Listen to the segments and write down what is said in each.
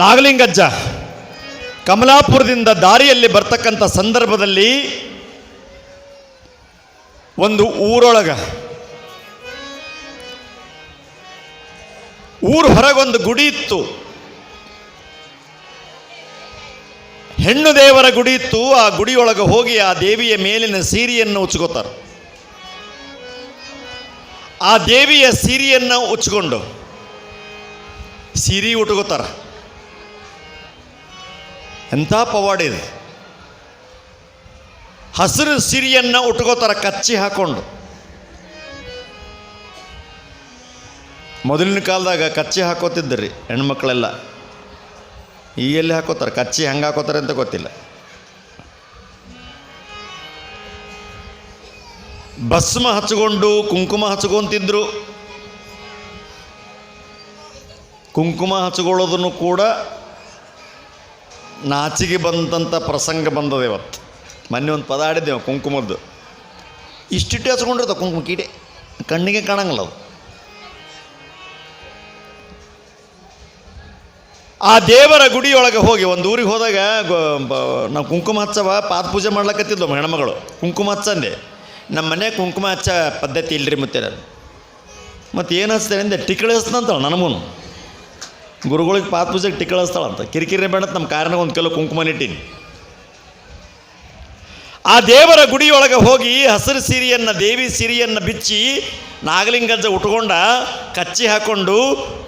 ನಾಗಲಿಂಗಜ್ಜ, ಕಮಲಾಪುರದಿಂದ ದಾರಿಯಲ್ಲಿ ಬರ್ತಕ್ಕಂಥ ಸಂದರ್ಭದಲ್ಲಿ ಒಂದು ಊರೊಳಗ, ಊರು ಹೊರಗೊಂದು ಗುಡಿ ಇತ್ತು. ಹೆಣ್ಣು ದೇವರ ಗುಡಿ ಇತ್ತು. ಆ ಗುಡಿಯೊಳಗೆ ಹೋಗಿ ಆ ದೇವಿಯ ಮೇಲಿನ ಸೀರೆಯನ್ನು ಉಚ್ಕೋತಾರೆ. ಆ ದೇವಿಯ ಸೀರೆಯನ್ನು ಉಚ್ಕೊಂಡು ಸೀರೆ ಉಟ್ಕೋತಾರ. ಎಂಥ ಪವಾಡ ಇದೆ? ಹಸಿರು ಸಿರಿಯನ್ನು ಉಟ್ಕೋತಾರೆ ಕಚ್ಚಿ ಹಾಕೊಂಡು. ಮೊದಲಿನ ಕಾಲದಾಗ ಕಚ್ಚಿ ಹಾಕೋತಿದ್ದರಿ ಹೆಣ್ಮಕ್ಳೆಲ್ಲ. ಈ ಎಲ್ಲಿ ಹಾಕೋತಾರೆ? ಕಚ್ಚಿ ಹೆಂಗೆ ಹಾಕೋತಾರೆ ಅಂತ ಗೊತ್ತಿಲ್ಲ. ಭಸ್ಮ ಹಚ್ಕೊಂಡು ಕುಂಕುಮ ಹಚ್ಕೊಂತಿದ್ರು. ಕುಂಕುಮ ಹಚ್ಕೊಳ್ಳೋದನ್ನು ಕೂಡ ನಾಚಿಗೆ ಬಂದಂಥ ಪ್ರಸಂಗ ಬಂದದ ಇವತ್ತು. ಮೊನ್ನೆ ಒಂದು ಪದ ಆಡಿದ್ದೇವೆ ಕುಂಕುಮದ್ದು. ಇಷ್ಟಿಟ್ಟು ಹಚ್ಕೊಂಡಿರ್ತಾವೆ ಕುಂಕುಮ ಕೀಟೆ. ಕಣ್ಣಿಗೆ ಕಾಣಂಗಿಲ್ಲ ಅದು. ಆ ದೇವರ ಗುಡಿಯೊಳಗೆ ಹೋಗಿ ಒಂದು ಊರಿಗೆ ಹೋದಾಗ ನಾವು ಕುಂಕುಮ ಹಚ್ಚವ, ಪಾದ ಪೂಜೆ ಮಾಡ್ಲಕತ್ತಿದ್ವು ಹೆಣ್ಮಗಳು. ಕುಂಕುಮ ಹಚ್ಚಂದೆ. ನಮ್ಮ ಮನೆ ಕುಂಕುಮ ಹಚ್ಚ ಪದ್ಧತಿ ಇಲ್ಲರಿ ಮತ್ತೆ ನಾನು. ಮತ್ತು ಏನು ಹಚ್ತೇನೆ ಅಂದರೆ ಟಿಕಳಿ ಹಚ್ತಂತಳ ನನಗೂ ಗುರುಗಳಿಗೆ ಪಾತ್ ಪೂಜೆಗೆ ಟಿಕಳಿ ಹಚ್ತಾಳಂತ ಕಿರಿಕಿರಿ ಬೇಡ ನಮ್ಮ ಕಾರಣಕ್ಕೆ ಒಂದು ಕೆಲವು ಕುಂಕುಮ ಆ ದೇವರ ಗುಡಿಯೊಳಗೆ ಹೋಗಿ ಹಸಿರು ಸೀರೆಯನ್ನು, ದೇವಿ ಸೀರೆಯನ್ನು ಬಿಚ್ಚಿ ನಾಗಲಿಂಗಜ್ಜ ಉಟ್ಕೊಂಡ ಕಚ್ಚಿ ಹಾಕ್ಕೊಂಡು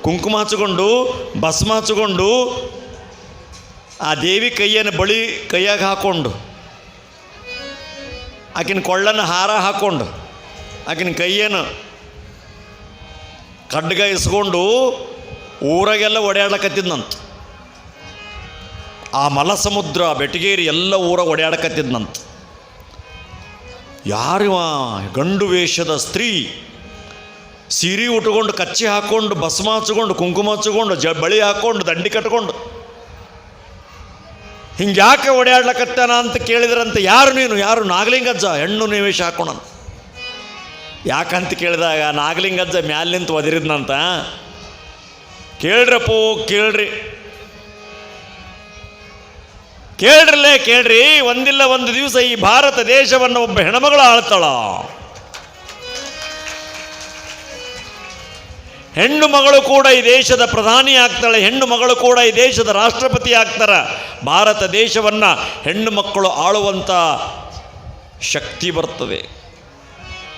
ಕುಂಕುಮ ಹಚ್ಕೊಂಡು ಭಸ್ಮ ಹಚ್ಕೊಂಡು ಆ ದೇವಿ ಕೈಯನ್ನು ಬಳಿ ಕೈಯಾಗ ಹಾಕ್ಕೊಂಡು ಆಕಿನ ಕೊಳ್ಳನ್ನು ಹಾರ ಹಾಕ್ಕೊಂಡು ಆಕಿನ ಕೈಯನ್ನು ಖಡ್ಗ ಇಸ್ಕೊಂಡು ಊರಾಗೆಲ್ಲ ಓಡಾಡ್ಲಕತ್ತಿದ್ನಂತ ಆ ಮಲಸಮುದ್ರ, ಬೆಟಗೇರಿ ಎಲ್ಲ ಊರ ಓಡಾಡಕತ್ತಿದ್ನಂತ ಯಾರಿವ ಗಂಡು ವೇಷದ ಸ್ತ್ರೀ ಸೀರೆ ಉಟ್ಕೊಂಡು ಕಚ್ಚಿ ಹಾಕ್ಕೊಂಡು ಭಸ್ಮ ಹಚ್ಕೊಂಡು, ಕುಂಕುಮ ಹಚ್ಕೊಂಡು, ಜ ಬಳಿ ಹಾಕ್ಕೊಂಡು ದಂಡಿ ಕಟ್ಕೊಂಡು. ಹಿಂಗೆ ಯಾಕೆ ಓಡಾಡ್ಲಕತ್ತಾನ ಅಂತ ಕೇಳಿದ್ರಂತೆ ಯಾರು ನೀನು? ಯಾರು? ನಾಗಲಿಂಗಜ್ಜ, ಹೆಣ್ಣು ನಿವೇಶ ಹಾಕೋಣ ಯಾಕಂತ ಕೇಳಿದಾಗ ನಾಗಲಿಂಗಜ್ಜ ಮ್ಯಾಲೆ ನಿಂತು ಒದಿರಿದ್ನಂತ. ಕೇಳ್ರಪ್ಪೋ, ಕೇಳ್ರಿ. ಕೇಳ್ರಲ್ಲೇ ಕೇಳ್ರಿ, ಒಂದಿಲ್ಲ ಒಂದು ದಿವಸ ಈ ಭಾರತ ದೇಶವನ್ನು ಒಬ್ಬ ಹೆಣ್ಮಗಳು ಆಳ್ತಾಳ. ಹೆಣ್ಣು ಮಗಳು ಕೂಡ ಈ ದೇಶದ ಪ್ರಧಾನಿ ಆಗ್ತಾಳೆ, ಹೆಣ್ಣು ಮಗಳು ಕೂಡ ಈ ದೇಶದ ರಾಷ್ಟ್ರಪತಿ ಆಗ್ತಾರ. ಭಾರತ ದೇಶವನ್ನು ಹೆಣ್ಣು ಮಕ್ಕಳು ಆಳುವಂಥ ಶಕ್ತಿ ಬರ್ತದೆ.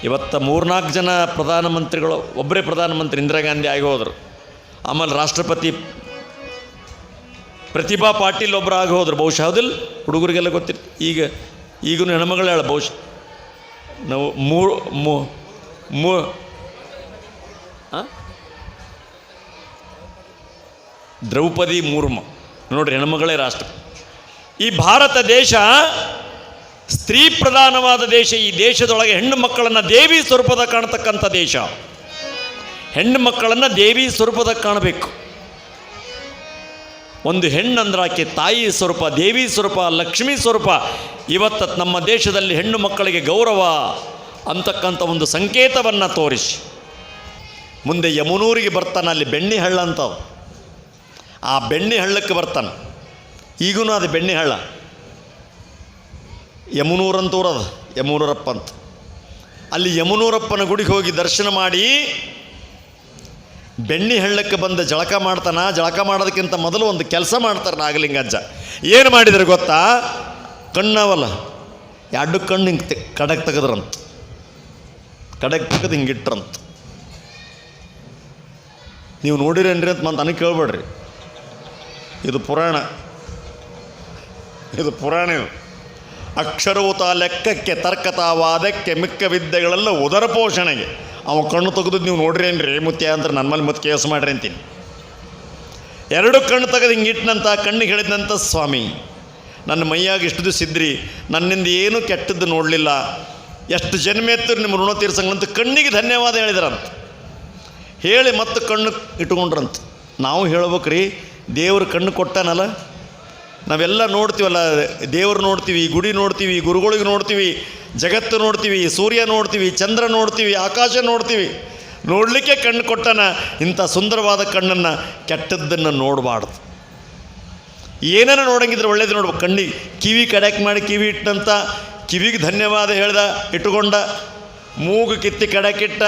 ಇವತ್ತು ಮೂರ್ನಾಲ್ಕು ಜನ ಪ್ರಧಾನಮಂತ್ರಿಗಳು ಒಬ್ಬರೇ ಪ್ರಧಾನಮಂತ್ರಿ ಇಂದಿರಾ ಗಾಂಧಿ ಆಗಿ ಹೋದರು. ಆಮೇಲೆ ರಾಷ್ಟ್ರಪತಿ ಪ್ರತಿಭಾ ಪಾಟೀಲ್ ಒಬ್ಬರು ಆಗಿ ಹೋದ್ರು. ಬಹುಶಃ ಹೌದಿಲ್ಲ ಹುಡುಗರಿಗೆಲ್ಲ ಗೊತ್ತಿತ್ತು ಈಗ ಈಗೂ ಹೆಣ್ಮಗಳು ಹೇಳ ಬಹುಶಃ. ನಾವು ಮೂ ಮೂ ಮೂ? ದ್ರೌಪದಿ ಮೂರ್ಮ. ನೋಡ್ರಿ ಹೆಣ್ಮಗಳೇ ರಾಷ್ಟ್ರ. ಈ ಭಾರತ ದೇಶ ಸ್ತ್ರೀ ಪ್ರಧಾನವಾದ ದೇಶ. ಈ ದೇಶದೊಳಗೆ ಹೆಣ್ಣು ಮಕ್ಕಳನ್ನು ದೇವಿ ಸ್ವರೂಪದ ಕಾಣತಕ್ಕಂಥ ದೇಶ. ಹೆಣ್ಣು ಮಕ್ಕಳನ್ನು ದೇವಿ ಸ್ವರೂಪದ ಕಾಣಬೇಕು. ಒಂದು ಹೆಣ್ಣಂದ್ರೆ ಆಕೆ ತಾಯಿ ಸ್ವರೂಪ, ದೇವಿ ಸ್ವರೂಪ, ಲಕ್ಷ್ಮೀ ಸ್ವರೂಪ. ಇವತ್ತು ನಮ್ಮ ದೇಶದಲ್ಲಿ ಹೆಣ್ಣು ಮಕ್ಕಳಿಗೆ ಗೌರವ ಅಂತಕ್ಕಂಥ ಒಂದು ಸಂಕೇತವನ್ನು ತೋರಿಸಿ. ಮುಂದೆ ಯಮುನೂರಿಗೆ ಬರ್ತಾನೆ, ಅಲ್ಲಿ ಬೆಣ್ಣೆ ಹಳ್ಳ ಅಂತವು. ಆ ಬೆಣ್ಣೆ ಹಳ್ಳಕ್ಕೆ ಬರ್ತಾನೆ. ಈಗೂ ಅದು ಬೆಣ್ಣೆ ಹಳ್ಳ. ಯಮುನೂರಂತೂರದು ಅಂತ ಯಮುನೂರಪ್ಪ ಅಂತ. ಅಲ್ಲಿ ಯಮುನೂರಪ್ಪನ ಗುಡಿಗೆ ಹೋಗಿ ದರ್ಶನ ಮಾಡಿ ಬೆಣ್ಣಿ ಹಳ್ಳಕ್ಕೆ ಬಂದು ಜಳಕ ಮಾಡ್ತಾನ, ಜಳಕ ಮಾಡೋದಕ್ಕಿಂತ ಮೊದಲು ಒಂದು ಕೆಲಸ ಮಾಡ್ತಾರೆ ನಾಗಲಿಂಗಜ್ಜ. ಏನು ಮಾಡಿದ್ರು ಗೊತ್ತಾ? ಕಣ್ಣವಲ್ಲ, ಎರಡು ಕಣ್ಣು ಹಿಂಗೆ ತೆ ಕಡಕ್ ತೆಗೆದ್ರಂತ. ಕಡಕ್ ತೆಗೆದು ಹಿಂಗೆ ಇಟ್ರಂತ. ನೀವು ನೋಡಿರೇನ್ರಿ ಅಂತ ಮತ್ತೆ ನನಗೆ ಕೇಳ್ಬೇಡ್ರಿ. ಇದು ಪುರಾಣ. ಇದು ಪುರಾಣ ಇದು. ಅಕ್ಷರೂತ ಲೆಕ್ಕಕ್ಕೆ ತರ್ಕತ ವಾದಕ್ಕೆ ಮಿಕ್ಕ ವಿದ್ಯೆಗಳೆಲ್ಲ ಉದರ ಪೋಷಣೆಗೆ. ಅವ ಕಣ್ಣು ತೆಗೆದು ನೀವು ನೋಡ್ರಿ ಏನು ರೇ ಮುತ್ಯ ಅಂದ್ರೆ ನನ್ನ ಮೇಲೆ ಮತ್ತೆ ಕೇಸ್ ಮಾಡ್ರಿ ಅಂತೀನಿ. ಎರಡು ಕಣ್ಣು ತೆಗೆದು ಹಿಂಗಿಟ್ಟನಂತ ಕಣ್ಣಿಗೆ ಹೇಳಿದಂಥ ಸ್ವಾಮಿ, ನನ್ನ ಮೈಯಾಗ ಇಷ್ಟು ದಿವಸ ಇದ್ರಿ, ನನ್ನಿಂದ ಏನೂ ಕೆಟ್ಟದ್ದು ನೋಡಲಿಲ್ಲ. ಎಷ್ಟು ಜನ್ಮ ಎತ್ತರು ನಿಮ್ಮ ಋಣ ತೀರ್ಸಂಗಂತ ಕಣ್ಣಿಗೆ ಧನ್ಯವಾದ ಹೇಳಿದ್ರಂತ. ಹೇಳಿ ಮತ್ತೆ ಕಣ್ಣು ಇಟ್ಕೊಂಡ್ರಂತ. ನಾವು ಹೇಳ್ಬೇಕ್ರಿ, ದೇವ್ರ ಕಣ್ಣು ಕೊಟ್ಟಾನಲ್ಲ ನಾವೆಲ್ಲ ನೋಡ್ತೀವಲ್ಲ, ದೇವರು ನೋಡ್ತೀವಿ, ಗುಡಿ ನೋಡ್ತೀವಿ, ಗುರುಗಳಿಗೆ ನೋಡ್ತೀವಿ, ಜಗತ್ತು ನೋಡ್ತೀವಿ, ಸೂರ್ಯ ನೋಡ್ತೀವಿ, ಚಂದ್ರ ನೋಡ್ತೀವಿ, ಆಕಾಶ ನೋಡ್ತೀವಿ. ನೋಡಲಿಕ್ಕೆ ಕಣ್ಣು ಕೊಟ್ಟನ, ಇಂಥ ಸುಂದರವಾದ ಕಣ್ಣನ್ನು, ಕೆಟ್ಟದ್ದನ್ನು ನೋಡಬಾರ್ದು. ಏನನ್ನ ನೋಡಂಗಿದ್ರೆ ಒಳ್ಳೇದು ನೋಡ್ಬೇಕು. ಕಣ್ಣಿಗೆ ಕಿವಿ ಕಡೆಕ್ ಮಾಡಿ ಕಿವಿ ಇಟ್ಟಂತ, ಕಿವಿಗೆ ಧನ್ಯವಾದ ಹೇಳ್ದ, ಇಟ್ಟುಕೊಂಡ, ಮೂಗು ಕಿತ್ತಿ ಕಡಕಿಟ್ಟ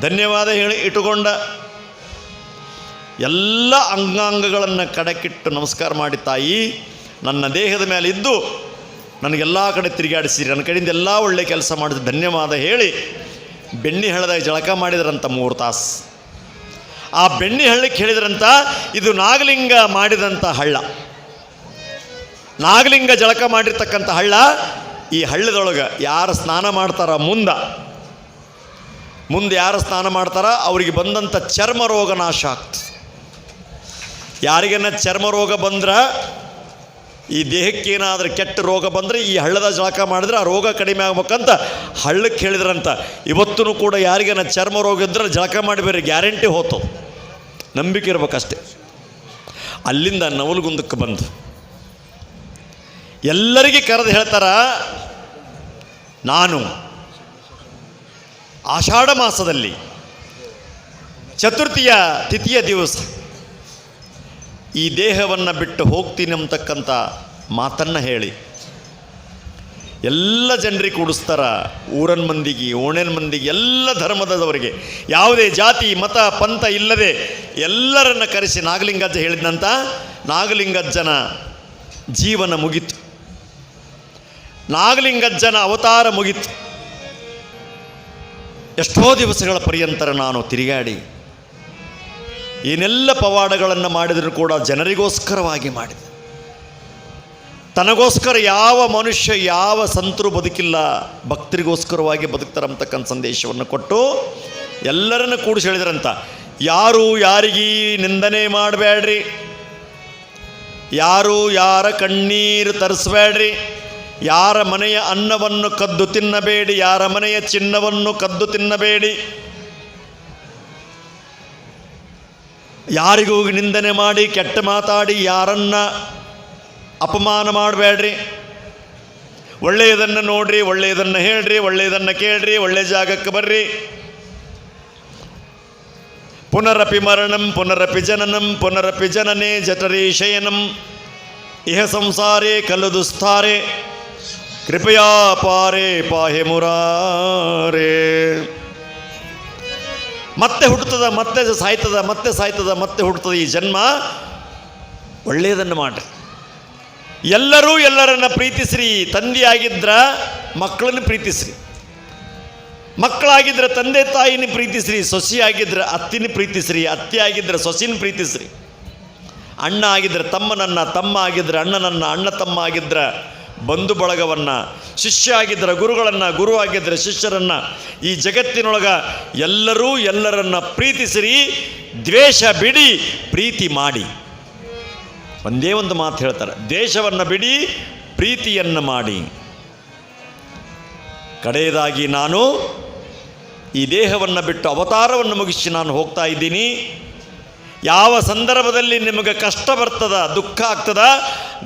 ಧನ್ಯವಾದ ಹೇಳಿ ಇಟ್ಟುಕೊಂಡ ಎಲ್ಲ ಅಂಗಾಂಗಗಳನ್ನು ಕಡಕಿಟ್ಟು ನಮಸ್ಕಾರ ಮಾಡಿ ತಾಯಿ, ನನ್ನ ದೇಹದ ಮೇಲೆ ಇದ್ದು ನನಗೆಲ್ಲ ಕಡೆ ತಿರುಗಾಡಿಸಿರಿ. ನನ್ನ ಕಡೆಯಿಂದ ಎಲ್ಲ ಒಳ್ಳೆ ಕೆಲಸ ಮಾಡಿದ ಧನ್ಯವಾದ ಹೇಳಿ ಬೆಣ್ಣಿ ಹಳ್ಳದಾಗ ಜಳಕ ಮಾಡಿದ್ರಂತ ಮೂರು ತಾಸು. ಆ ಬೆಣ್ಣಿ ಹಳ್ಳಕ್ಕೆ ಹೇಳಿದ್ರಂತ ಇದು ನಾಗಲಿಂಗ ಮಾಡಿದಂಥ ಹಳ್ಳ. ನಾಗಲಿಂಗ ಜಳಕ ಮಾಡಿರ್ತಕ್ಕಂಥ ಹಳ್ಳ ಈ ಹಳ್ಳದೊಳಗೆ ಯಾರು ಸ್ನಾನ ಮಾಡ್ತಾರ ಮುಂದ. ಮುಂದೆ ಯಾರು ಸ್ನಾನ ಮಾಡ್ತಾರ? ಅವರಿಗೆ ಬಂದಂಥ ಚರ್ಮ ರೋಗ ನಾಶ ಆಗ್ತದೆ. ಯಾರಿಗೇನ ಚರ್ಮ ರೋಗ ಬಂದ್ರೆ, ಈ ದೇಹಕ್ಕೆ ಏನಾದರೂ ಕೆಟ್ಟ ರೋಗ ಬಂದರೆ, ಈ ಹಳ್ಳದ ಜಳಕ ಮಾಡಿದ್ರೆ ಆ ರೋಗ ಕಡಿಮೆ ಆಗ್ಬೇಕಂತ ಹಳ್ಳಕ್ಕೆ ಹೇಳಿದ್ರಂತ. ಇವತ್ತೂ ಕೂಡ ಯಾರಿಗೇನ ಚರ್ಮ ರೋಗ ಇದ್ರೆ ಜಳಕ ಮಾಡಿಬೇರೆ ಗ್ಯಾರಂಟಿ ಹೋತು. ನಂಬಿಕೆ ಇರ್ಬೇಕಷ್ಟೆ. ಅಲ್ಲಿಂದ ನವಲ್ಗುಂದಕ್ಕೆ ಬಂದು. ಎಲ್ಲರಿಗೆ ಕರೆದು ಹೇಳ್ತಾರ, ನಾನು ಆಷಾಢ ಮಾಸದಲ್ಲಿ ಚತುರ್ಥಿಯ ತಿಥಿಯ ದಿವಸ ಈ ದೇಹವನ್ನು ಬಿಟ್ಟು ಹೋಗ್ತೀನಿ ಅಂತಕ್ಕಂಥ ಮಾತನ್ನು ಹೇಳಿ. ಎಲ್ಲ ಜನರಿಗೆ ಕೂಡಿಸ್ತಾರ ಊರನ್ ಮಂದಿಗೆ ಓಣೆನ್ ಮಂದಿಗೆ, ಎಲ್ಲ ಧರ್ಮದವರಿಗೆ ಯಾವುದೇ ಜಾತಿ, ಮತ, ಪಂಥ ಇಲ್ಲದೆ ಎಲ್ಲರನ್ನ ಕರೆಸಿ ನಾಗಲಿಂಗಜ್ಜ ಹೇಳಿದಂಥ ನಾಗಲಿಂಗಜ್ಜನ ಜೀವನ ಮುಗಿತು. ನಾಗಲಿಂಗಜ್ಜನ ಅವತಾರ ಮುಗಿತು. ಎಷ್ಟೋ ದಿವಸಗಳ ಪರ್ಯಂತರ ನಾನು ತಿರುಗಾಡಿ ಏನೆಲ್ಲ ಪವಾಡಗಳನ್ನು ಮಾಡಿದರೂ ಕೂಡ ಜನರಿಗೋಸ್ಕರವಾಗಿ ಮಾಡಿದ. ತನಗೋಸ್ಕರ ಯಾವ ಮನುಷ್ಯ ಯಾವ ಸಂತರು ಬದುಕಿಲ್ಲ, ಭಕ್ತರಿಗೋಸ್ಕರವಾಗಿ ಬದುಕ್ತಾರಂತಕ್ಕಂಥ ಸಂದೇಶವನ್ನು ಕೊಟ್ಟು ಎಲ್ಲರನ್ನು ಕೂಡಿಸಿ ಹೇಳಿದ್ರಂತ. ಯಾರು ಯಾರಿಗೀ ನಿಂದನೆ ಮಾಡಬೇಡ್ರಿ? ಯಾರು ಯಾರ ಕಣ್ಣೀರು ತರಿಸ್ಬೇಡ್ರಿ? ಯಾರ ಮನೆಯ ಅನ್ನವನ್ನು ಕದ್ದು ತಿನ್ನಬೇಡಿ, ಯಾರ ಮನೆಯ ಚಿನ್ನವನ್ನು ಕದ್ದು ತಿನ್ನಬೇಡಿ? ಯಾರಿಗೂ ನಿಂದನೆ ಮಾಡಿ, ಕೆಟ್ಟ ಮಾತಾಡಿ, ಯಾರನ್ನ ಅಪಮಾನ ಮಾಡಬೇಡ್ರಿ. ಒಳ್ಳೆಯದನ್ನು ನೋಡ್ರಿ, ಒಳ್ಳೆಯದನ್ನು ಹೇಳ್ರಿ, ಒಳ್ಳೆಯದನ್ನು ಕೇಳ್ರಿ ಒಳ್ಳೆಯ ಜಾಗಕ್ಕೆ ಬರ್ರಿ. ಪುನರಪಿ ಮರಣಂ, ಪುನರಪಿ ಜನನಂ, ಪುನರಪಿ ಜನನೇ ಜಠರಿ ಶಯನಂ. ಇಹ ಸಂಸಾರೇ ಕಲ್ಲು ದುಸ್ತಾರೆ, ಕೃಪಯಾ ಪಾರೆ ಪಾಹೆ ಮುರಾರೇ. ಮತ್ತೆ ಹುಟ್ಟುತ್ತದ, ಮತ್ತೆ ಸಾಯ್ತದ ಮತ್ತೆ ಸಾಯ್ತದ, ಮತ್ತೆ ಹುಟ್ಟುತ್ತದ. ಈ ಜನ್ಮ ಒಳ್ಳೆಯದನ್ನು ಮಾಡ್ರಿ. ಎಲ್ಲರೂ ಎಲ್ಲರನ್ನ ಪ್ರೀತಿಸ್ರಿ. ತಂದೆಯಾಗಿದ್ರ ಮಕ್ಕಳನ್ನು ಪ್ರೀತಿಸ್ರಿ. ಮಕ್ಕಳಾಗಿದ್ರೆ ತಂದೆ ತಾಯಿನ ಪ್ರೀತಿಸ್ರಿ. ಸೊಸೆಯಾಗಿದ್ರೆ ಅತ್ತಿನ ಪ್ರೀತಿಸ್ರಿ. ಅತ್ತೆ ಆಗಿದ್ರೆ ಸೊಸಿನ ಪ್ರೀತಿಸ್ರಿ. ಅಣ್ಣ ಆಗಿದ್ರೆ ತಮ್ಮನನ್ನ, ತಮ್ಮ ಆಗಿದ್ರೆ ಅಣ್ಣನನ್ನ, ಅಣ್ಣ ತಮ್ಮ ಆಗಿದ್ರೆ ಬಂಧು ಬಳಗವನ್ನು ಶಿಷ್ಯ ಆಗಿದ್ದರೆ ಗುರುಗಳನ್ನು ಗುರು ಆಗಿದ್ದರೆ ಶಿಷ್ಯರನ್ನು, ಈ ಜಗತ್ತಿನೊಳಗ ಎಲ್ಲರೂ ಎಲ್ಲರನ್ನು ಪ್ರೀತಿಸಿರಿ, ದ್ವೇಷ ಬಿಡಿ, ಪ್ರೀತಿ ಮಾಡಿ. ಒಂದೇ ಒಂದು ಮಾತು ಹೇಳ್ತಾರೆ, ದ್ವೇಷವನ್ನು ಬಿಡಿ, ಪ್ರೀತಿಯನ್ನು ಮಾಡಿ. ಕಡೆಯದಾಗಿ ನಾನು ಈ ದೇಹವನ್ನು ಬಿಟ್ಟು ಅವತಾರವನ್ನು ಮುಗಿಸಿ ನಾನು ಹೋಗ್ತಾ ಇದ್ದೀನಿ. ಯಾವ ಸಂದರ್ಭದಲ್ಲಿ ನಿಮಗೆ ಕಷ್ಟ ಬರ್ತದ, ದುಃಖ ಆಗ್ತದ,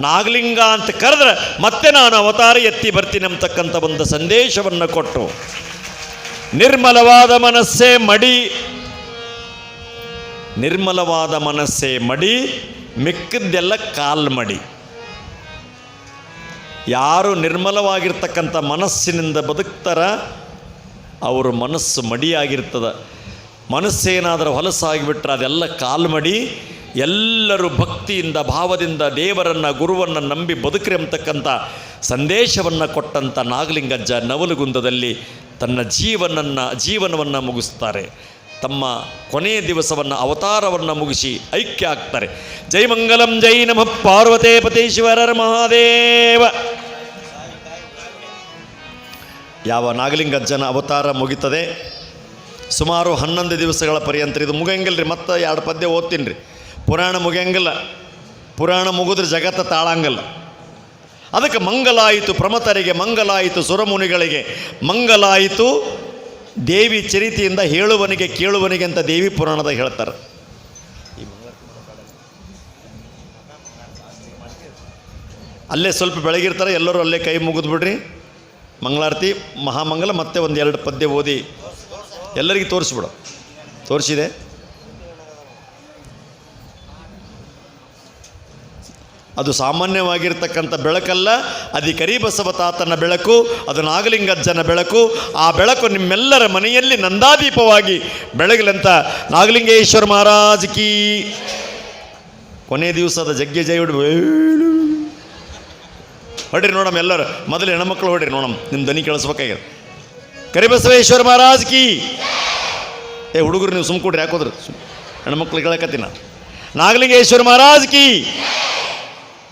ನಾಗಲಿಂಗ ಅಂತ ಕರೆದ್ರೆ ಮತ್ತೆ ನಾನು ಅವತಾರ ಎತ್ತಿ ಬರ್ತೀನಿ ಅಂತಕ್ಕಂಥ ಒಂದು ಸಂದೇಶವನ್ನು ಕೊಟ್ಟು ನಿರ್ಮಲವಾದ ಮನಸ್ಸೇ ಮಡಿ, ನಿರ್ಮಲವಾದ ಮನಸ್ಸೇ ಮಡಿ, ಮಿಕ್ಕದ್ದೆಲ್ಲ ಕಾಲ್ ಮಡಿ. ಯಾರು ನಿರ್ಮಲವಾಗಿರ್ತಕ್ಕಂಥ ಮನಸ್ಸಿನಿಂದ ಬದುಕ್ತಾರ, ಅವರು ಮನಸ್ಸು ಮಡಿಯಾಗಿರ್ತದ. ಮನಸ್ಸೇನಾದರೂ ಹೊಲಸಾಗಿಬಿಟ್ರೆ ಅದೆಲ್ಲ ಕಾಲ್ಮಡಿ, ಎಲ್ಲರೂ ಭಕ್ತಿಯಿಂದ, ಭಾವದಿಂದ ದೇವರನ್ನು, ಗುರುವನ್ನು ನಂಬಿ ಬದುಕ್ರಿ ಅಂತಕ್ಕಂಥ ಸಂದೇಶವನ್ನು ಕೊಟ್ಟಂಥ ನಾಗಲಿಂಗಜ್ಜ ನವಲುಗುಂದದಲ್ಲಿ ತನ್ನ ಜೀವನನ್ನು, ಜೀವನವನ್ನು ಮುಗಿಸ್ತಾರೆ. ತಮ್ಮ ಕೊನೆಯ ದಿವಸವನ್ನು ಅವತಾರವನ್ನು ಮುಗಿಸಿ ಐಕ್ಯ ಆಗ್ತಾರೆ. ಜೈ ಮಂಗಲಂ, ಜೈ ನಮಃ, ಪಾರ್ವತೇ ಶಿವರರ ಮಹಾದೇವ. ಯಾವ ನಾಗಲಿಂಗಜ್ಜನ ಅವತಾರ ಮುಗಿತದೆ? ಸುಮಾರು ಹನ್ನೊಂದು ದಿವಸಗಳ ಪರ್ಯಂತ ಇದು ಮುಗಿಯಂಗಿಲ್ಲ ರೀ ಮತ್ತೆ ಎರಡು ಪದ್ಯ ಓದ್ತೀನಿ ರೀ. ಪುರಾಣ ಮುಗಿಯಂಗಿಲ್ಲ, ಪುರಾಣ ಮುಗಿದ್ರೆ ಜಗತ್ತ ತಾಳಂಗಿಲ್ಲ. ಅದಕ್ಕೆ ಮಂಗಲಾಯಿತು ಪ್ರಮತರಿಗೆ, ಮಂಗಲಾಯಿತು ಸುರಮುನಿಗಳಿಗೆ, ಮಂಗಲಾಯಿತು ದೇವಿ ಚರಿತೆಯಿಂದ ಹೇಳುವನಿಗೆ, ಕೇಳುವನಿಗೆ ಅಂತ ದೇವಿ ಪುರಾಣದಾಗ ಹೇಳ್ತಾರೆ. ಅಲ್ಲೇ ಸ್ವಲ್ಪ ಬೆಳಗಿರ್ತಾರೆ, ಎಲ್ಲರೂ ಅಲ್ಲೇ ಕೈ ಮುಗಿದು ಬಿಡ್ರಿ ಮಂಗಳಾರತಿ, ಮಹಾಮಂಗಲ, ಮತ್ತೆ ಒಂದು ಎರಡು ಪದ್ಯ ಓದಿ ಎಲ್ಲರಿಗೂ ತೋರಿಸ್ಬಿಡು. ತೋರಿಸಿದೆ. ಅದು ಸಾಮಾನ್ಯವಾಗಿರ್ತಕ್ಕಂಥ ಬೆಳಕಲ್ಲ, ಅದಿ ಕರಿಬಸವ ತಾತನ ಬೆಳಕು, ಅದು ನಾಗಲಿಂಗಜ್ಜನ ಬೆಳಕು. ಆ ಬೆಳಕು ನಿಮ್ಮೆಲ್ಲರ ಮನೆಯಲ್ಲಿ ನಂದಾದೀಪವಾಗಿ ಬೆಳಗಲಂತ ನಾಗಲಿಂಗೇಶ್ವರ ಮಹಾರಾಜ್ ಕೀ. ಕೊನೆ ದಿವಸದ ಜಗ್ಗೆ ಜೈ ಹೊಡಿ ಹೊಡ್ರಿ ನೋಡಮ್ಮ ಎಲ್ಲರೂ. ಮೊದಲು ಹೆಣ್ಮಕ್ಳು ಹೊಡ್ರಿ ನೋಡಮ್ಮ ನಿಮ್ಮ ದನಿ ಕೇಳಿಸ್ಬೇಕಾಗ್ಯದ ಕರಿಬಸವೇಶ್ವರ ಮಹಾರಾಜ್ ಕಿ. ಏ, ಹುಡುಗರು ನೀವು ಸುಮ್ ಕೊಡ್ರಿ ಯಾಕೋದ್ರಿ ಹೆಣ್ಮಕ್ಳು ಹೇಳಕತ್ತೀನಿ ನಾನು ನಾಗಲಿಂಗೇಶ್ವರ ಮಹಾರಾಜ್ ಕಿ.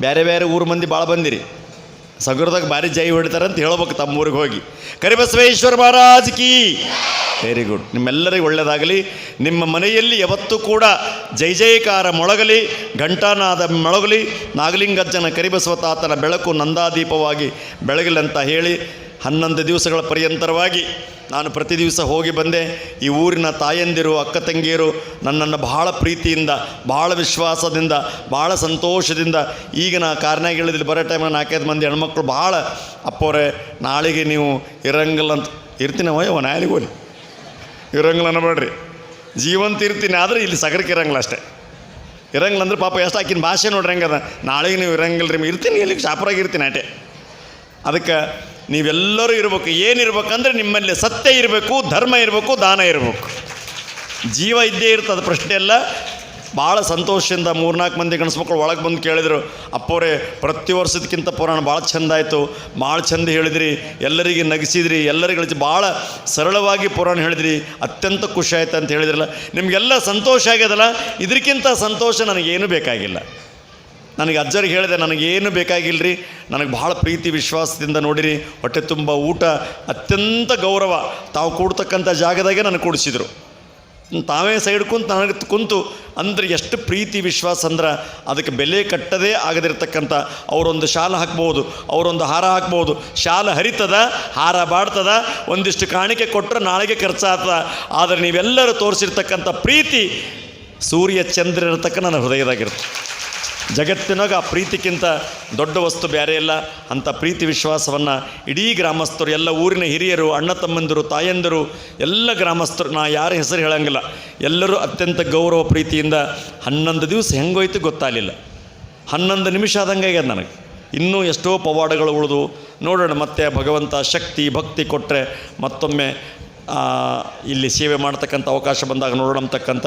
ಬೇರೆ ಬೇರೆ ಊರು ಮಂದಿ ಭಾಳ ಬಂದಿರಿ. ಸಗುರದಾಗ ಭಾರಿ ಜೈ ಹೊಡಿತಾರಂತ ಹೇಳ್ಬೇಕು ತಮ್ಮ ಊರಿಗೆ ಹೋಗಿ ಕರಿಬಸವೇಶ್ವರ ಮಹಾರಾಜ್ ಕಿ. ವೆರಿ ಗುಡ್ ನಿಮ್ಮೆಲ್ಲರಿಗೂ ಒಳ್ಳೆಯದಾಗಲಿ ನಿಮ್ಮ ಮನೆಯಲ್ಲಿ ಯಾವತ್ತೂ ಕೂಡ ಜೈ ಜಯಕಾರ ಮೊಳಗಲಿ, ಘಂಟಾನಾದ ಮೊಳಗಲಿ, ನಾಗಲಿಂಗಜ್ಜನ ಕರಿಬಸವ ತಾತನ ಬೆಳಕು ನಂದಾದೀಪವಾಗಿ ಬೆಳಗಲಿ ಅಂತ ಹೇಳಿ ಹನ್ನೊಂದು ದಿವಸಗಳ ಪರ್ಯಂತರವಾಗಿ ನಾನು ಪ್ರತಿ ದಿವಸ ಹೋಗಿ ಬಂದೆ. ಈ ಊರಿನ ತಾಯಂದಿರು, ಅಕ್ಕ ತಂಗಿಯರು ನನ್ನನ್ನು ಬಹಳ ಪ್ರೀತಿಯಿಂದ, ಬಹಳ ವಿಶ್ವಾಸದಿಂದ, ಬಹಳ ಸಂತೋಷದಿಂದ ಈಗ ನಾ ಕಾರ್ನಾಗ ಹೇಳಿದ್ರೆ ಬರೋ ಟೈಮಲ್ಲಿ ನಾಲ್ಕೈದು ಮಂದಿ ಹೆಣ್ಮಕ್ಳು ಭಾಳ ಅಪ್ಪೋರೆ, ನಾಳೆಗೆ ನೀವು ಇರಂಗಿಲ್ಲ ಅಂತ ಇರ್ತೀನಿ ಅಯ್ಯವ ನಾಳೆಗೆ ಹೋಗಿ ಇರಂಗಿಲ್ಲ ಅನ್ನಬೇಡ್ರಿ. ಜೀವಂತ ಇರ್ತೀನಿ, ಆದರೆ ಇಲ್ಲಿ ಸಗರಕ್ಕೆ ಇರಂಗಿಲ್ಲ ಅಷ್ಟೇ. ಇರಂಗಿಲ್ಲ ಅಂದ್ರೆ ಪಾಪ ಎಷ್ಟು ಆಕಿನ ಭಾಷೆ ನೋಡ್ರಿ ಹೆಂಗದ? ನಾಳೆಗೆ ನೀವು ಇರಂಗಿಲ್ಲ ರೀ ಇರ್ತೀನಿ ಇಲ್ಲಿ ಶಾಪರಾಗಿ ಇರ್ತೀನಿ ಅಟೆ ಅದಕ್ಕೆ ನೀವೆಲ್ಲರೂ ಇರಬೇಕು. ಏನಿರ್ಬೇಕಂದ್ರೆ ನಿಮ್ಮಲ್ಲಿ ಸತ್ಯ ಇರಬೇಕು, ಧರ್ಮ ಇರಬೇಕು, ದಾನ ಇರಬೇಕು. ಜೀವ ಇದ್ದೇ ಇರ್ತದೆ ಪ್ರಶ್ನೆ ಎಲ್ಲ ಭಾಳ ಸಂತೋಷದಿಂದ ಮೂರ್ನಾಲ್ಕು ಮಂದಿ ಗಣಸ್ಮಕ್ಳು ಒಳಗೆ ಬಂದು ಕೇಳಿದರು, ಅಪ್ಪೋರೆ, ಪ್ರತಿ ವರ್ಷದಕ್ಕಿಂತ ಪುರಾಣ ಭಾಳ ಚಂದ ಆಯಿತು. ಭಾಳ ಚಂದ ಹೇಳಿದ್ರಿ. ಎಲ್ಲರಿಗೆ ನಗಿಸಿದ್ರಿ. ಎಲ್ಲರಿಗೆ ಭಾಳ ಸರಳವಾಗಿ ಪುರಾಣ ಹೇಳಿದ್ರಿ. ಅತ್ಯಂತ ಖುಷಿ ಆಯ್ತು ಅಂತ ಹೇಳಿದ್ರಲ್ಲ. ನಿಮಗೆಲ್ಲ ಸಂತೋಷ ಆಗ್ಯದಲ್ಲ. ಇದಕ್ಕಿಂತ ಸಂತೋಷ ನನಗೇನು ಬೇಕಾಗಿಲ್ಲ. ನನಗೆ ಅಜ್ಜರಿಗೆ ಹೇಳಿದೆ, ನನಗೇನು ಬೇಕಾಗಿಲ್ಲರಿ ನನಗೆ ಭಾಳ ಪ್ರೀತಿ, ವಿಶ್ವಾಸದಿಂದ ನೋಡಿರಿ. ಹೊಟ್ಟೆ ತುಂಬ ಊಟ, ಅತ್ಯಂತ ಗೌರವ. ತಾವು ಕೂಡ್ತಕ್ಕಂಥ ಜಾಗದಾಗೆ ನನಗೆ ಕೂಡಿಸಿದರು. ತಾವೇ ಸೈಡ್ ಕುಂತು ನನಗೆ ಕುಂತು ಅಂದರೆ ಎಷ್ಟು ಪ್ರೀತಿ, ವಿಶ್ವಾಸ ಅಂದ್ರೆ ಅದಕ್ಕೆ ಬೆಲೆ ಕಟ್ಟದೇ ಆಗದಿರ್ತಕ್ಕಂಥ ಅವರೊಂದು ಶಾಲ ಹಾಕ್ಬೋದು, ಅವರೊಂದು ಹಾರ ಹಾಕ್ಬೋದು. ಶಾಲ ಹರಿತದ, ಹಾರ ಬಾಡ್ತದ, ಒಂದಿಷ್ಟು ಕಾಣಿಕೆ ಕೊಟ್ಟರೆ ನಾಳೆಗೆ ಖರ್ಚಾಗ್ತದ. ಆದರೆ ನೀವೆಲ್ಲರೂ ತೋರಿಸಿರ್ತಕ್ಕಂಥ ಪ್ರೀತಿ ಸೂರ್ಯ ಚಂದ್ರ ಇರತಕ್ಕ ನನ್ನ ಹೃದಯದಾಗಿರುತ್ತೆ. ಜಗತ್ತಿನಾಗ ಆ ಪ್ರೀತಿಗಿಂತ ದೊಡ್ಡ ವಸ್ತು ಬೇರೆ ಇಲ್ಲ. ಅಂತ ಪ್ರೀತಿ ವಿಶ್ವಾಸವನ್ನು ಇಡೀ ಗ್ರಾಮಸ್ಥರು, ಎಲ್ಲ ಊರಿನ ಹಿರಿಯರು, ಅಣ್ಣ ತಮ್ಮಂದಿರು, ತಾಯಂದಿರು, ಎಲ್ಲ ಗ್ರಾಮಸ್ಥರು, ನಾ ಯಾರ ಹೆಸರು ಹೇಳಂಗಿಲ್ಲ. ಎಲ್ಲರೂ ಅತ್ಯಂತ ಗೌರವ ಪ್ರೀತಿಯಿಂದ ಹನ್ನೊಂದು ದಿವಸ ಹೆಂಗೋಯ್ತು ಗೊತ್ತಾಗಲಿಲ್ಲ. ಹನ್ನೊಂದು ನಿಮಿಷ ಆದಂಗೆ ಆಗ್ಯದ ನನಗೆ. ಇನ್ನೂ ಎಷ್ಟೋ ಪವಾಡಗಳು ಉಳಿದು ನೋಡೋಣ ಮತ್ತೆ ಭಗವಂತ ಶಕ್ತಿ, ಭಕ್ತಿ ಕೊಟ್ಟರೆ ಮತ್ತೊಮ್ಮೆ ಇಲ್ಲಿ ಸೇವೆ ಮಾಡ್ತಕ್ಕಂಥ ಅವಕಾಶ ಬಂದಾಗ ನೋಡೋಣ ಅಂತಕ್ಕಂಥ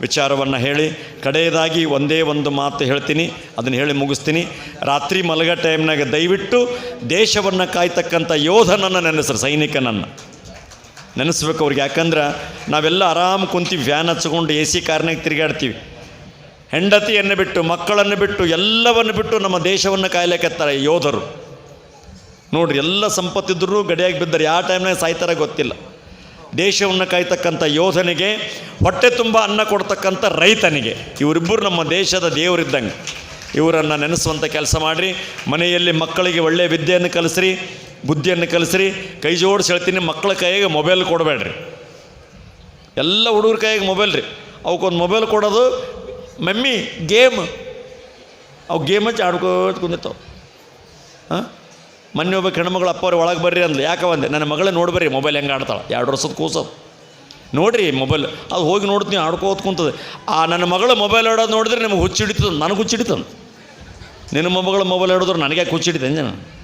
ವಿಚಾರವನ್ನು ಹೇಳಿ. ಕಡೆಯದಾಗಿ ಒಂದೇ ಒಂದು ಮಾತು ಹೇಳ್ತೀನಿ. ಅದನ್ನು ಹೇಳಿ ಮುಗಿಸ್ತೀನಿ. ರಾತ್ರಿ ಮಲಗ ಟೈಮ್ನಾಗ ದಯವಿಟ್ಟು ದೇಶವನ್ನು ಕಾಯ್ತಕ್ಕಂಥ ಯೋಧನನ್ನು ನೆನೆಸ್ರು, ಸೈನಿಕನನ್ನು. ನೆನೆಸ್ಬೇಕು ಅವ್ರಿಗೆ. ಯಾಕಂದ್ರೆ ನಾವೆಲ್ಲ ಆರಾಮ್ ಕುಂತೀವಿ ವ್ಯಾನ್ ಹಚ್ಕೊಂಡು ಎ ಸಿ ಕಾರ್ನಾಗ ತಿರುಗಾಡ್ತೀವಿ. ಹೆಂಡತಿಯನ್ನು ಬಿಟ್ಟು, ಮಕ್ಕಳನ್ನು ಬಿಟ್ಟು, ಎಲ್ಲವನ್ನು ಬಿಟ್ಟು ನಮ್ಮ ದೇಶವನ್ನು ಕಾಯ್ಲಿಕ್ಕೆತ್ತಾರೆ ಯೋಧರು. ನೋಡ್ರಿ, ಎಲ್ಲ ಸಂಪತ್ತಿದ್ರೂ ಗಡಿಯಾಗಿ ಬಿದ್ದರೆ ಯಾವ ಟೈಮ್ನಾಗ ಸಾಯ್ತಾರ ಗೊತ್ತಿಲ್ಲ. ದೇಶವನ್ನು ಕಾಯ್ತಕ್ಕಂಥ ಯೋಧನಿಗೆ, ಹೊಟ್ಟೆ ತುಂಬ ಅನ್ನ ಕೊಡ್ತಕ್ಕಂಥ ರೈತನಿಗೆ. ಇವರಿಬ್ಬರು ನಮ್ಮ ದೇಶದ ದೇವರಿದ್ದಂಗೆ. ಇವರನ್ನು ನೆನೆಸುವಂಥ ಕೆಲಸ ಮಾಡಿರಿ. ಮನೆಯಲ್ಲಿ ಮಕ್ಕಳಿಗೆ ಒಳ್ಳೆಯ ವಿದ್ಯೆಯನ್ನು ಕಲಿಸ್ರಿ, ಬುದ್ಧಿಯನ್ನು ಕಲಿಸ್ರಿ. ಕೈ ಜೋಡಿಸಿ ಹೇಳ್ತೀನಿ, ಮಕ್ಕಳ ಕೈಗೆ ಮೊಬೈಲ್ ಕೊಡಬೇಡ್ರಿ. ಎಲ್ಲ ಹುಡುಗರ ಕೈಗೆ ಮೊಬೈಲ್ ರೀ. ಅವಕ್ಕೊಂದು ಮೊಬೈಲ್ ಕೊಡೋದು, ಮಮ್ಮಿ ಗೇಮ್. ಅವು ಗೇಮ್ ಹಚ್ಚಿ ಆಡ್ಕೋತ ಕುಂದಿರ್ತಾವೆ ಹಾಂ? ಮೊನ್ನೆ ಒಬ್ಬ ಹೆಣ್ಮಗಳು ಅವ್ರ ಒಳಗೆ ಬರ್ರಿ ಅಂದ್ಲು. ಯಾಕೆ ಬಂದೆ? ನನ್ನ ಮಗಳೇ ನೋಡ್ಬರ್ರಿ ಮೊಬೈಲ್ ಹೆಂಗೆ ಆಡ್ತಾಳೆ. ಎರಡು ವರ್ಷದ ಕೂಸು ನೋಡಿರಿ ಮೊಬೈಲ್ ಅದು ಹೋಗಿ ನೋಡ್ತೀನಿ, ಆಡ್ಕೋತ ಕುಂತದೆ. ಆ ನನ್ನ ಮಗಳ ಮೊಬೈಲ್ ಆಡೋದು ನೋಡಿದ್ರೆ ನಿಮಗೆ ಹುಚ್ಚಿಡಿತದೆ, ನನಗೆ ಹುಚ್ಚಿಡಿತಂದು. ನಿನ್ನ ಮೊಮ್ಮಗಳ ಮೊಬೈಲ್ ಆಡಿದ್ರೆ ನನಗೆ ಹುಚ್ಚಿಡಿದೆ ನಾನು.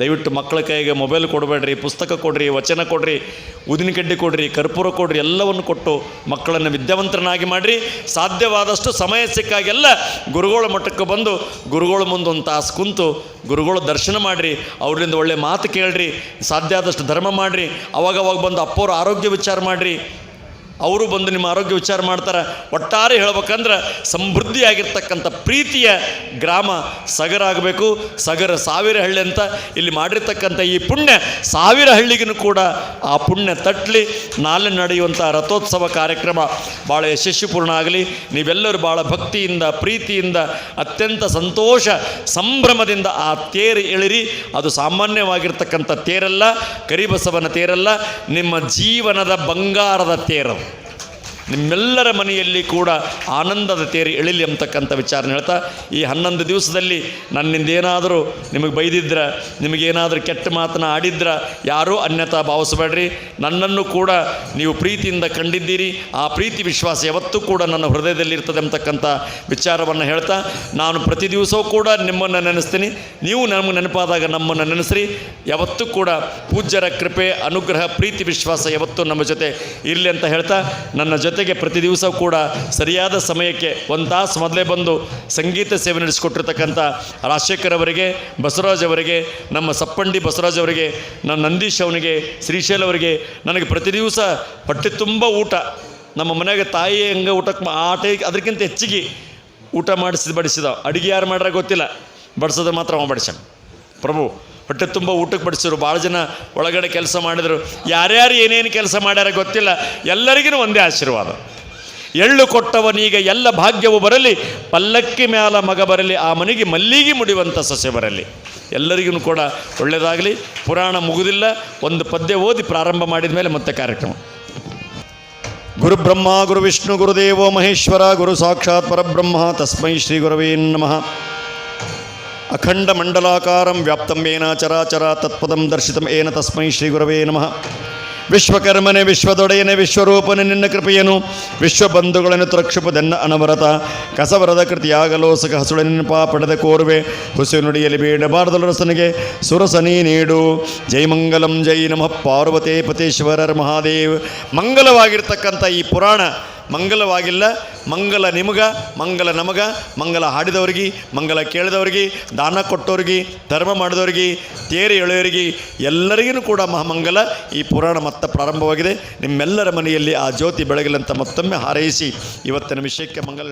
ದಯವಿಟ್ಟು ಮಕ್ಕಳ ಕೈಗೆ ಮೊಬೈಲ್ ಕೊಡಬೇಡ್ರಿ, ಪುಸ್ತಕ ಕೊಡ್ರಿ, ವಚನ ಕೊಡ್ರಿ ಉದಿನಕಡ್ಡಿ ಕೊಡ್ರಿ, ಕರ್ಪೂರ ಕೊಡ್ರಿ, ಎಲ್ಲವನ್ನು ಕೊಟ್ಟು ಮಕ್ಕಳನ್ನು ವಿದ್ಯಾವಂತರನ್ನಾಗಿ ಮಾಡಿರಿ. ಸಾಧ್ಯವಾದಷ್ಟು ಸಮಯ ಸಿಕ್ಕಾಗೆಲ್ಲ ಗುರುಗಳ ಮಟ್ಟಕ್ಕೆ ಬಂದು ಗುರುಗಳ ಮುಂದೆ ಒಂದು ತಾಸು ಕುಂತು ಗುರುಗಳ ದರ್ಶನ ಮಾಡಿರಿ. ಅವರಿಂದ ಒಳ್ಳೆ ಮಾತು ಕೇಳ್ರಿ. ಸಾಧ್ಯ ಆದಷ್ಟು ಧರ್ಮ ಮಾಡಿರಿ. ಅವಾಗವಾಗ ಬಂದು ಅಪ್ಪವ್ರ ಆರೋಗ್ಯ ವಿಚಾರ ಮಾಡಿರಿ. ಅವರು ಬಂದು ನಿಮ್ಮ ಆರೋಗ್ಯ ವಿಚಾರ ಮಾಡ್ತಾರೆ. ಒಟ್ಟಾರೆ ಹೇಳ್ಬೇಕಂದ್ರೆ ಸಮೃದ್ಧಿಯಾಗಿರ್ತಕ್ಕಂಥ ಪ್ರೀತಿಯ ಗ್ರಾಮ ಸಗರ ಆಗಬೇಕು. ಸಗರ ಸಾವಿರ ಹಳ್ಳಿ ಅಂತ ಇಲ್ಲಿ ಮಾಡಿರ್ತಕ್ಕಂಥ ಈ ಪುಣ್ಯ ಸಾವಿರ ಹಳ್ಳಿಗೂ ಕೂಡ ಆ ಪುಣ್ಯ ತಟ್ಟಲಿ ನಾಳೆ ನಡೆಯುವಂಥ ರಥೋತ್ಸವ ಕಾರ್ಯಕ್ರಮ ಭಾಳ ಯಶಸ್ವಿಪೂರ್ಣ ಆಗಲಿ. ನೀವೆಲ್ಲರೂ ಭಾಳ ಭಕ್ತಿಯಿಂದ, ಪ್ರೀತಿಯಿಂದ, ಅತ್ಯಂತ ಸಂತೋಷ ಸಂಭ್ರಮದಿಂದ ಆ ತೇರು ಎಳಿರಿ. ಅದು ಸಾಮಾನ್ಯವಾಗಿರ್ತಕ್ಕಂಥ ತೇರಲ್ಲ, ಕರಿಬಸವನ ತೇರಲ್ಲ, ನಿಮ್ಮ ಜೀವನದ ಬಂಗಾರದ ತೇರದು ನಿಮ್ಮೆಲ್ಲರ ಮನೆಯಲ್ಲಿ ಕೂಡ ಆನಂದದ ತೇರಿ ಎಳಿಲಿ ಅಂತಕ್ಕಂಥ ವಿಚಾರನ ಹೇಳ್ತಾ, ಈ ಹನ್ನೊಂದು ದಿವಸದಲ್ಲಿ ನನ್ನಿಂದ ಏನಾದರೂ ನಿಮಗೆ ಬೈದಿದ್ರ, ನಿಮಗೇನಾದರೂ ಕೆಟ್ಟ ಮಾತನ್ನ ಆಡಿದ್ರ, ಯಾರೂ ಅನ್ಯತಾ ಭಾವಿಸಬೇಡ್ರಿ. ನನ್ನನ್ನು ಕೂಡ ನೀವು ಪ್ರೀತಿಯಿಂದ ಕಂಡಿದ್ದೀರಿ. ಆ ಪ್ರೀತಿ ವಿಶ್ವಾಸ ಯಾವತ್ತೂ ಕೂಡ ನನ್ನ ಹೃದಯದಲ್ಲಿ ಇರ್ತದೆ ಅಂತಕ್ಕಂಥ ವಿಚಾರವನ್ನು ಹೇಳ್ತಾ, ನಾನು ಪ್ರತಿ ದಿವಸವೂ ಕೂಡ ನಿಮ್ಮನ್ನು ನೆನೆಸ್ತೀನಿ. ನೀವು ನಮಗೆ ನೆನಪಾದಾಗ ನಮ್ಮನ್ನು ನೆನೆಸ್ರಿ. ಯಾವತ್ತೂ ಕೂಡ ಪೂಜ್ಯರ ಕೃಪೆ, ಅನುಗ್ರಹ, ಪ್ರೀತಿ, ವಿಶ್ವಾಸ ಯಾವತ್ತೂ ನಮ್ಮ ಜೊತೆ ಇರಲಿ ಅಂತ ಹೇಳ್ತಾ, ನನ್ನ ಜೊತೆಗೆ ಪ್ರತಿ ದಿವಸ ಕೂಡ ಸರಿಯಾದ ಸಮಯಕ್ಕೆ ಒಂದು ತಾಸು ಮೊದಲೇ ಬಂದು ಸಂಗೀತ ಸೇವೆ ನಡೆಸಿಕೊಟ್ಟಿರ್ತಕ್ಕಂಥ ರಾಜಶೇಖರ್ ಅವರಿಗೆ, ಬಸವರಾಜ್ ಅವರಿಗೆ, ನಮ್ಮ ಸಪ್ಪಂಡಿ ಬಸವರಾಜ್ ಅವರಿಗೆ, ನಮ್ಮ ನಂದೀಶ್ ಅವನಿಗೆ, ಶ್ರೀಶೈಲ್ ಅವರಿಗೆ ನನಗೆ ಪ್ರತಿ ದಿವಸ ಹೊಟ್ಟೆ ತುಂಬ ಊಟ. ನಮ್ಮ ಮನೆಗೆ ತಾಯಿ ಹಂಗೆ ಊಟಕ್ಕೆ ಆಟ ಅದಕ್ಕಿಂತ ಹೆಚ್ಚಿಗೆ ಊಟ ಮಾಡಿಸಿದ ಬಡಿಸಿದ ಅಡುಗೆ ಯಾರು ಮಾಡ್ರೆ ಗೊತ್ತಿಲ್ಲ. ಬಡಿಸೋದ್ರೆ ಮಾತ್ರ ಅವ ಬಡಿಸ್ಯಾನ. ಪ್ರಭು ಹೊಟ್ಟೆ ತುಂಬ ಊಟಕ್ಕೆ ಬಡಿಸಿದ್ರು ಭಾಳ ಜನ ಒಳಗಡೆ ಕೆಲಸ ಮಾಡಿದರು. ಯಾರ್ಯಾರು ಏನೇನು ಕೆಲಸ ಮಾಡ್ಯಾರ ಗೊತ್ತಿಲ್ಲ. ಎಲ್ಲರಿಗೂ ಒಂದೇ ಆಶೀರ್ವಾದ. ಎಳ್ಳು ಕೊಟ್ಟವನೀಗ ಎಲ್ಲ ಭಾಗ್ಯವು ಬರಲಿ, ಪಲ್ಲಕ್ಕಿ ಮ್ಯಾಲ ಮಗ ಬರಲಿ, ಆ ಮನೆಗೆ ಮಲ್ಲಿಗೆ ಮುಡಿಯುವಂಥ ಸಸ್ಯ ಬರಲಿ. ಎಲ್ಲರಿಗೂ ಕೂಡ ಒಳ್ಳೆಯದಾಗಲಿ ಪುರಾಣ ಮುಗುದಿಲ್ಲ, ಒಂದು ಪದ್ಯ ಓದಿ ಪ್ರಾರಂಭ ಮಾಡಿದ ಮೇಲೆ ಮತ್ತೆ ಕಾರ್ಯಕ್ರಮ. ಗುರು ಬ್ರಹ್ಮ, ಗುರು ವಿಷ್ಣು, ಗುರುದೇವೋ ಮಹೇಶ್ವರ, ಗುರು ಸಾಕ್ಷಾತ್ ಪರಬ್ರಹ್ಮ, ತಸ್ಮೈ ಶ್ರೀ ಗುರವೇ ನಮಃ. ಅಖಂಡ ಮಂಡಲಾಕಾರಂ ವ್ಯಾಪ್ತಂ ಏನ ಚರಾಚರ ತತ್ಪದಂ ದರ್ಶಿತಂ ಏನ ತಸ್ಮೈ ಶ್ರೀ ಗುರವೇ ನಮಃ. ವಿಶ್ವಕರ್ಮನೆ ವಿಶ್ವದೊಡೆಯನೆ ವಿಶ್ವರೂಪನೆ ನಿನ್ನ ಕೃಪೆಯನು? ವಿಶ್ವಬಂಧುಗಳನ್ನು ತುರಕ್ಷುಪದೆನ್ನ ಅನವರತ. ಕಸವರದ ಕೃತಿಯಾಗಲೋ ಸಕ ಹಸುಳ ನೆನಪ ಪಡೆದ ಕೋರುವೆ. ಹುಸು ನುಡಿಯಲ್ಲಿ ಬೇಡಬಾರದಲು ರಸನಿಗೆ ಸುರಸನಿ ನೀಡು. ಜೈ ಮಂಗಲಂ, ಜೈ ನಮಃ. ಪಾರ್ವತೇ ಪತೇಶ್ವರರ್ ಮಹಾದೇವ್. ಮಂಗಲವಾಗಿರ್ತಕ್ಕಂಥ ಈ ಪುರಾಣ ಮಂಗಲವಾಗಿಲ್ಲ. ಮಂಗಲ ನಿಮಗ, ಮಂಗಲ ನಮಗ, ಮಂಗಲ ಹಾಡಿದವ್ರಿಗೆ, ಮಂಗಲ ಕೇಳಿದವ್ರಿಗೆ, ದಾನ ಕೊಟ್ಟವ್ರಿಗೆ, ಧರ್ಮ ಮಾಡಿದವ್ರಿಗೆ, ತೇರಿ ಎಳೆಯೋರಿಗೆ, ಎಲ್ಲರಿಗೂ ಕೂಡ ಮಹಾಮಂಗಲ ಈ ಪುರಾಣ ಮತ್ತೆ ಪ್ರಾರಂಭವಾಗಿದೆ. ನಿಮ್ಮೆಲ್ಲರ ಮನೆಯಲ್ಲಿ ಆ ಜ್ಯೋತಿ ಬೆಳಗಲಂತ ಮತ್ತೊಮ್ಮೆ ಹಾರೈಸಿ. ಇವತ್ತಿನ ವಿಷಯಕ್ಕೆ ಮಂಗಲ